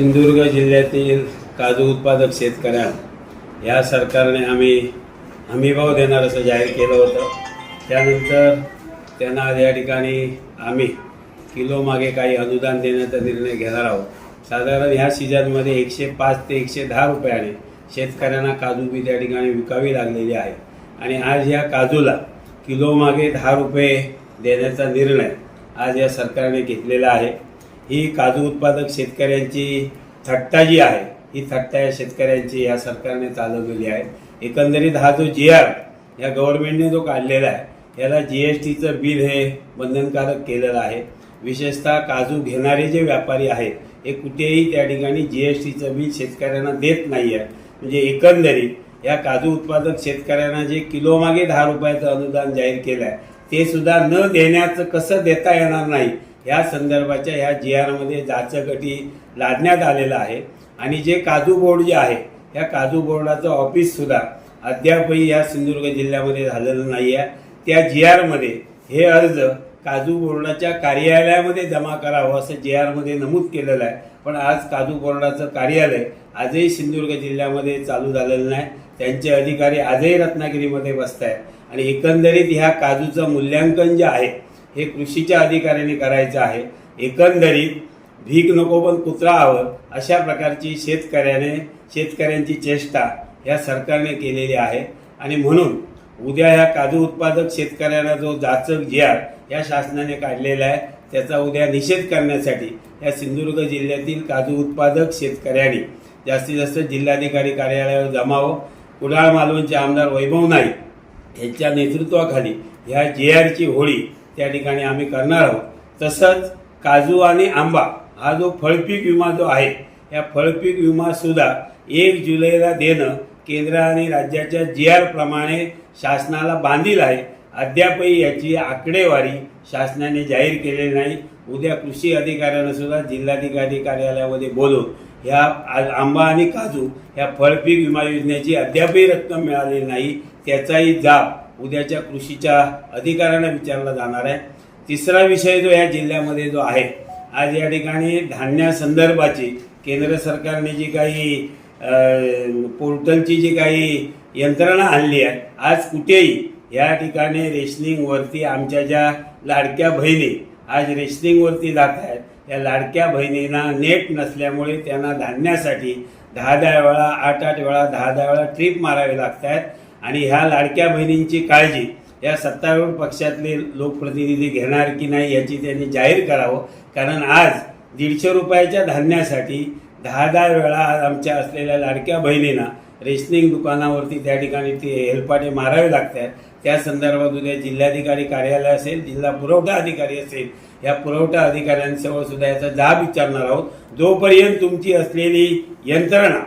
सिंधुदुर्ग जिल्ह्यातील काजू उत्पादक शेतकऱ्यांना या सरकारने आम्ही हमीभाव देणार असं जाहीर केलं होतं. त्यानंतर त्यांना आज या ठिकाणी आम्ही किलो मागे काही अनुदान देण्याचा निर्णय घेणार आहोत. साधारण ह्या सीझनमध्ये एकशे पाच ते एकशे दहा रुपयाने शेतकऱ्यांना काजू बी त्या ठिकाणी विकावी लागलेली आहे. आणि आज या काजूला किलो मागे दहा रुपये देण्याचा निर्णय आज या सरकारने घेतलेला आहे. ही काजू उत्पादक शेतकऱ्यांची थट्टा जी आहे ही थट्टा या शेतकऱ्यांची या सरकारने चालवलेली आहे. एकंदरीत हा जो जी आर या गव्हर्नमेंटने जो काढलेला आहे याला जी एस टीचं बिल हे बंधनकारक केलेलं आहे. विशेषतः काजू घेणारे जे व्यापारी आहेत हे कुठेही त्या ठिकाणी जी एस टीचं बिल शेतकऱ्यांना देत नाही आहे म्हणजे एकंदरीत या काजू उत्पादक शेतकऱ्यांना जे किलोमागे दहा रुपयाचं अनुदान जाहीर केलं आहे ते सुद्धा न देण्याचं कसं देता येणार नाही ह्या संदर्भाच्या ह्या जी आरमध्ये जाचकटी लादण्यात आलेलं आहे. आणि जे काजू बोर्ड जे आहे या काजू बोर्डाचं ऑफिससुद्धा अद्यापही या सिंधुदुर्ग जिल्ह्यामध्ये झालेलं नाही आहे त्या जी आरमध्ये हे अर्ज काजू बोर्डाच्या कार्यालयामध्ये जमा करावं असं जी आरमध्ये नमूद केलेलं आहे. पण आज काजू बोर्डाचं कार्यालय आजही सिंधुदुर्ग जिल्ह्यामध्ये चालू झालेलं नाही. त्यांचे अधिकारी आजही रत्नागिरीमध्ये बसत आहेत आणि एकंदरीत ह्या काजूचं मूल्यांकन जे आहे हे कृषीच्या अधिकाऱ्यांनी करायचं आहे. एकंदरीत भीक नको पण कुत्रा हवं अशा प्रकारची शेतकऱ्याने शेतकऱ्यांची चेष्टा ह्या सरकारने केलेली आहे. आणि म्हणून उद्या ह्या काजू उत्पादक शेतकऱ्यांना जो जाचक जी आर या शासनाने काढलेला आहे त्याचा उद्या निषेध करण्यासाठी या सिंधुदुर्ग जिल्ह्यातील काजू उत्पादक शेतकऱ्यांनी जास्तीत जास्त जिल्हाधिकारी कार्यालयावर जमावं. कुडाळ मालवणचे आमदार वैभव नाईक यांच्या नेतृत्वाखाली ह्या जी आरची होळी त्या ठिकाणी आम्ही करणार आहोत. तसंच काजू आणि आंबा हा जो फळपीक विमा जो आहे या फळपीक विमा सुद्धा एक जुलैला देणं केंद्र आणि राज्याच्या जी आर प्रमाणे शासनाला बांधील आहे. अद्यापही याची आकडेवारी शासनाने जाहीर केलेली नाही. उद्या कृषी अधिकाऱ्यांना सुद्धा जिल्हाधिकारी कार्यालयामध्ये बोलून ह्या आंबा आणि काजू ह्या फळपीक विमा योजनेची अद्यापही रक्कम मिळालेली नाही. त्याचाही जाब उद्याच्या कृषीच्या अधिकाऱ्यांना विचारला जाणार आहे. तिसरा विषय जो या जिल्ह्यामध्ये जो आहे आज या ठिकाणी धान्यासंदर्भाची केंद्र सरकारने जी काही पोर्टलची जी काही यंत्रणा आणली आहे आज कुठेही या ठिकाणी रेशनिंगवरती आमच्या ज्या लाडक्या बहिणी आज रेशनिंगवरती जात आहेत या लाडक्या बहिणींना नेट नसल्यामुळे त्यांना धान्यासाठी दहा दहा वेळा आठ आठ वेळा दहा दहा वेळा ट्रिप मारावे लागत आहेत. आणि ह्या लाडक्या बहिणींची काळजी या सत्तारूढ पक्षातले लोकप्रतिनिधी घेणार की नाही याची त्यांनी जाहीर करावं. कारण आज दीडशे रुपयाच्या धान्यासाठी दहा दहा वेळा आज आमच्या असलेल्या लाडक्या बहिणींना रेशनिंग दुकानावरती त्या ठिकाणी ते हेलपाटे मारावे लागतात. त्या संदर्भात उद्या जिल्हाधिकारी कार्यालय असेल जिल्हा पुरवठा अधिकारी असेल या पुरवठा अधिकाऱ्यांसमोर सुद्धा याचा जाब विचारणार आहोत. जोपर्यंत तुमची असलेली यंत्रणा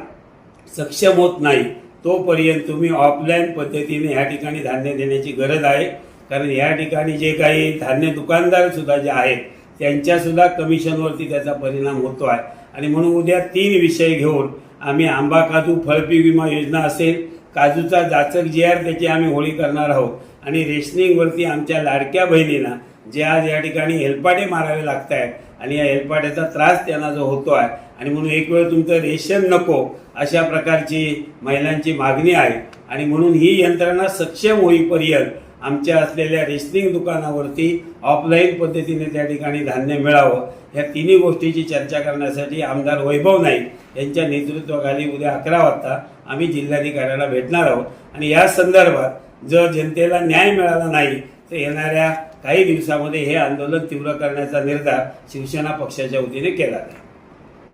सक्षम होत नाही तोपर्यंत तुम्ही ऑफलाईन पद्धतीने ह्या ठिकाणी धान्य देण्याची गरज आहे. कारण ह्या ठिकाणी जे काही धान्य दुकानदारसुद्धा जे आहेत त्यांच्यासुद्धा कमिशनवरती त्याचा परिणाम होतो आहे. आणि म्हणून उद्या तीन विषय घेऊन आम्ही आंबा काजू फळपीक विमा योजना असेल काजूचा जाचक जे आर त्याची आम्ही होळी करणार आहोत. आणि रेशनिंगवरती आमच्या लाडक्या बहिणींना जे आज या ठिकाणी हेलपाटे मारावे लागत आहेत आणि या हेलपाट्याचा त्रास त्यांना जो होतो आहे आणि म्हणून एक वेळ तुमचं रेशन नको अशा प्रकारची महिलांची मागणी आहे. आणि म्हणून ही यंत्रणा सक्षम होईपर्यंत आमच्या असलेल्या रेशनिंग दुकानावरती ऑफलाईन पद्धतीने त्या ठिकाणी धान्य मिळावं ह्या तिन्ही गोष्टीची चर्चा करण्यासाठी आमदार वैभव नाईक यांच्या नेतृत्वाखाली उद्या अकरा वाजता आम्ही जिल्हाधिकाऱ्याला भेटणार आहोत. आणि या संदर्भात जर जनतेला न्याय मिळाला नाही तर येणाऱ्या काही दिवसामध्ये हे आंदोलन तीव्र करण्याचा निर्धार शिवसेना पक्षाच्या वतीने केला जाईल.